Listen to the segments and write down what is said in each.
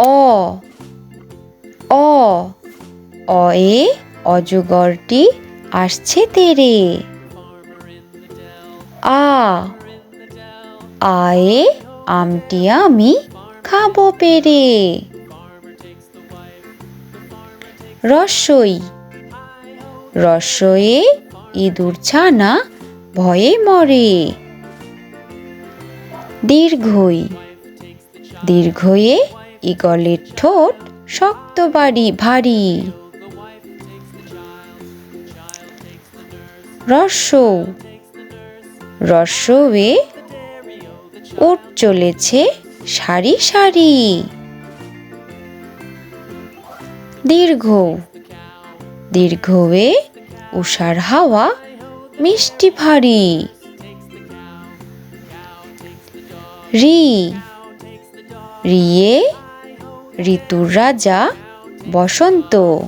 অ অ, অয়ে অজগরটি আসছে তেরে। আ, আয়ে আমটি আমি খাব পেরে। রসই রসয়ে ইঁদুর ছানা ভয়ে মরে। দীর্ঘই দীর্ঘয়ে ইগলের ঠোঁট শক্ত বাড়ি ভারী। রস্যৌ রস্যয়ে উট চলেছে সারি সারি। দীর্ঘ, দীর্ঘয়ে উষার হাওয়া মিষ্টি ভারী। রি, রিয়ে ঋতুর রাজা বসন্ত।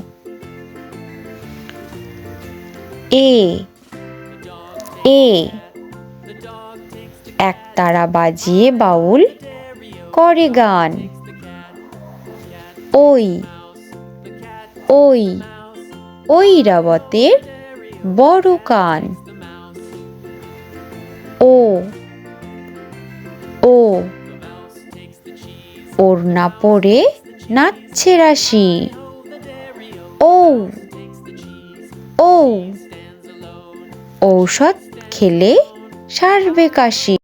এ এ, এক তারা বাজিয়ে বাউল করে গান। ওই ওই ওই রাবতের বড় কান। ও ও, ওড়না পরে নাচছে রাশি। ও ও ঔষধ খেলে সারবে কাশি।